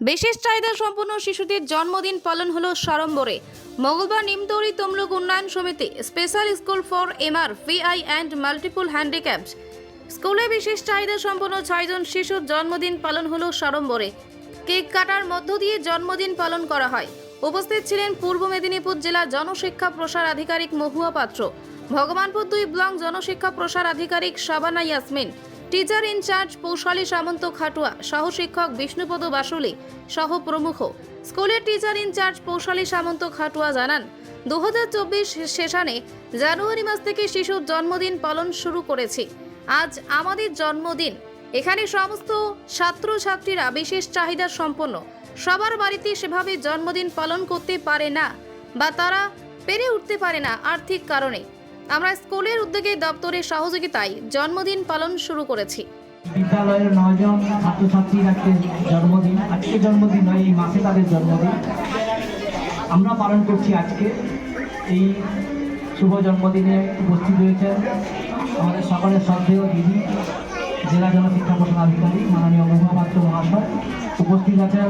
বিশেষ চাহিদা সম্পন্ন শিশুদের জন্মদিন পালন হলো সাড়ম্বরে। মঙ্গলবার নিমতৌরি তমলুক উন্নয়ন সমিতি special school for MR VI and multiple handicapped স্কুলে বিশেষ চাহিদা সম্পন্ন ছয়জন শিশুর জন্মদিন পালন হলো সাড়ম্বরে। কেক কাটার মধ্য দিয়ে জন্মদিন পালন করা হয়। উপস্থিত ছিলেন পূর্ব মেদিনীপুর জেলা জনশিক্ষা প্রসার আধিকারিক মহুয়া পাত্র, ভগবানপুর দুই ব্লক জনশিক্ষা প্রসার আধিকারিক Shabana Yasmin teacher in charge Poushali Samanta Khatua সহ শিক্ষক বিষ্ণুপদ বাসুলি সহ প্রমুখ স্কুলের teacher in charge Poushali Samanta Khatua জানান দু হাজার চব্বিশ সেশনে জানুয়ারি মাস থেকে শিশুর জন্মদিন পালন শুরু করেছি। আজ আমাদের জন্মদিন। এখানে সমস্ত ছাত্রছাত্রীরা বিশেষ চাহিদা সম্পন্ন। সবার বাড়িতে সেভাবে জন্মদিন পালন করতে পারে না বা তারা পেরে উঠতে পারে না আর্থিক কারণে। আমরা স্কুলের উদ্যোগে দপ্তরের সহযোগিতায় জন্মদিন পালন শুরু করেছি। বিদ্যালয়ের নয়জন ছাত্রছাত্রীর আজকে জন্মদিন আজকে জন্মদিন নয়, এই মাসে তাদের জন্মদিন। আমরা পালন করছি আজকে। এই শুভ জন্মদিনে উপস্থিত রয়েছেন আমাদের সকলের শ্রদ্ধেয় দিদি, জেলা জনশিক্ষা প্রশাসন আধিকারিক, মাননীয় মুখপাত্র মহাশয়। উপস্থিত আছেন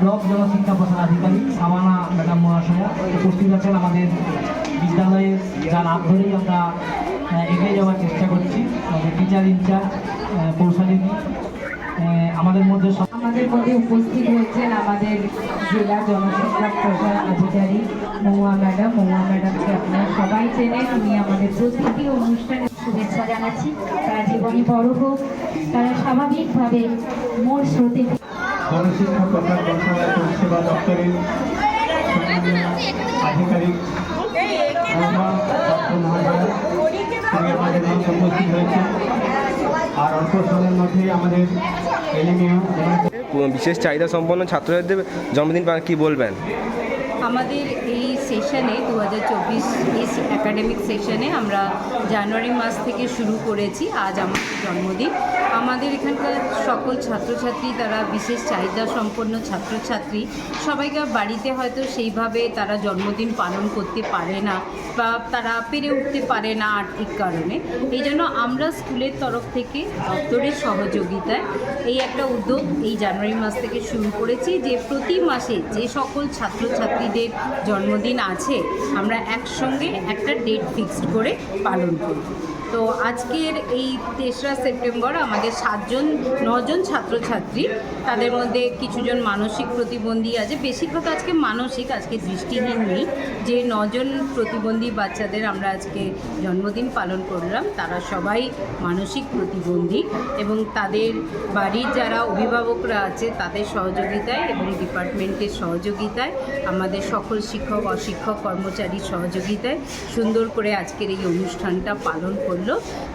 ব্লক জনশিক্ষা প্রশাসন আধিকারিক, সামানা ম্যাডাম মহাশয়া। উপস্থিত আছেন আমাদের বিদ্যালয়ের যার হাত ধরেই আমরা এগিয়ে যাওয়ার চেষ্টা করছি আমাদের টিচার ইনচার্জ কৌশলী আমাদের মধ্যে আমাদের মধ্যে উপস্থিত হয়েছেন আমাদের জেলা জনশিক্ষা প্রসার আধিকারিক মহুয়া ম্যাডাম। মহুয়া ম্যাডামকে আপনারা সবাই চেনেন উনি আমাদের প্রতিটি অনুষ্ঠানে শুভেচ্ছা জানাচ্ছি। তারা জীবনে বড় হোক তারা স্বাভাবিকভাবে মোর স্রোতে জনশিক্ষা প্রচার মন্ত্রণালয় পরিষেবা দপ্তরের আধিকারিক হয়েছে। আর অল্প সময়ের মধ্যে আমাদের বিশেষ চাহিদা সম্পন্ন ছাত্রছাত্রীদের জন্মদিন পালন কি বলবেন? আমাদের এই সেশনে দু হাজার চব্বিশ এই একাডেমিক সেশনে আমরা জানুয়ারি মাস থেকে শুরু করেছি। আজ আমাদের জন্মদিন। আমাদের এখানকার সকল ছাত্রছাত্রী, তারা বিশেষ চাহিদা সম্পন্ন ছাত্রছাত্রী, সবাইকে বাড়িতে হয়তো সেইভাবে তারা জন্মদিন পালন করতে পারে না বা তারা পেরে উঠতে পারে না আর্থিক কারণে। এই জন্য আমরা স্কুলের তরফ থেকে দপ্তরের সহযোগিতায় এই একটা উদ্যোগ এই জানুয়ারি মাস থেকে শুরু করেছি যে প্রতি মাসে যে সকল ছাত্রছাত্রীদের জন্মদিন আছে, আমরা একসঙ্গে একটা ডেট ফিক্সড করে পালন করব। তো আজকের এই তেসরা সেপ্টেম্বর আমাদের সাতজন, নজন ছাত্রছাত্রী, তাদের মধ্যে কিছুজন মানসিক প্রতিবন্ধী আছে। বেশিরভাগ আজকে মানসিক, আজকে দৃষ্টিহীন নেই। যে নজন প্রতিবন্ধী বাচ্চাদের আমরা আজকে জন্মদিন পালন করলাম, তারা সবাই মানসিক প্রতিবন্ধী এবং তাদের বাড়ির যারা অভিভাবকরা আছে, তাদের সহযোগিতায় এবং ডিপার্টমেন্টের সহযোগিতায়, আমাদের সকল শিক্ষক, অশিক্ষক, কর্মচারীর সহযোগিতায় সুন্দর করে আজকের এই অনুষ্ঠানটা পালন করল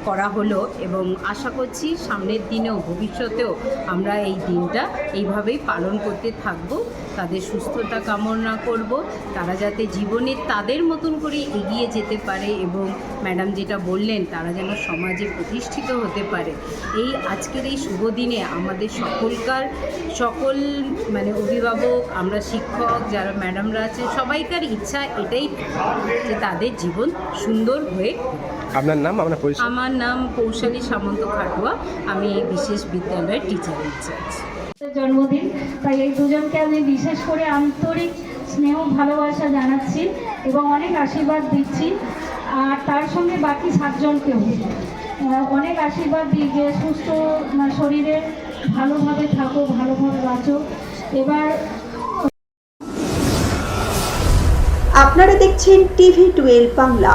করা হলো এবং আশা করছি সামনের দিনেও, ভবিষ্যতেও আমরা এই দিনটা এইভাবেই পালন করতে থাকব। তাদের সুস্থতা কামনা করব। তারা যাতে জীবনে তাদের মতন করে এগিয়ে যেতে পারে এবং ম্যাডাম যেটা বললেন তারা যেন সমাজে প্রতিষ্ঠিত হতে পারে। এই আজকের এই শুভ দিনে আমাদের সকলকার সকল মানে অভিভাবক আমরা শিক্ষক যারা ম্যাডামরা আছে সবাইকার ইচ্ছা এটাই যে তাদের জীবন সুন্দর হয়ে আপনার নাম আপনার পরিচয়? আমার নাম কৌশালী সামন্ত খাটুয়া। আমি এই বিশেষ বিদ্যালয়ের টিচার ইনচার্জ জন্মদিন তাই এই দুজনকে আমি বিশেষ করে আন্তরিক স্নেহ ভালোবাসা জানাচ্ছি এবং অনেক আশীর্বাদ দিচ্ছি। আর তার সঙ্গে বাকি সাতজনকেও। অনেক আশীর্বাদ দিই যে সুস্থ শরীরে ভালোভাবে থাকো, ভালোভাবে বাঁচো। এবার আপনারা দেখছেন টিভি টুয়েলভ বাংলা।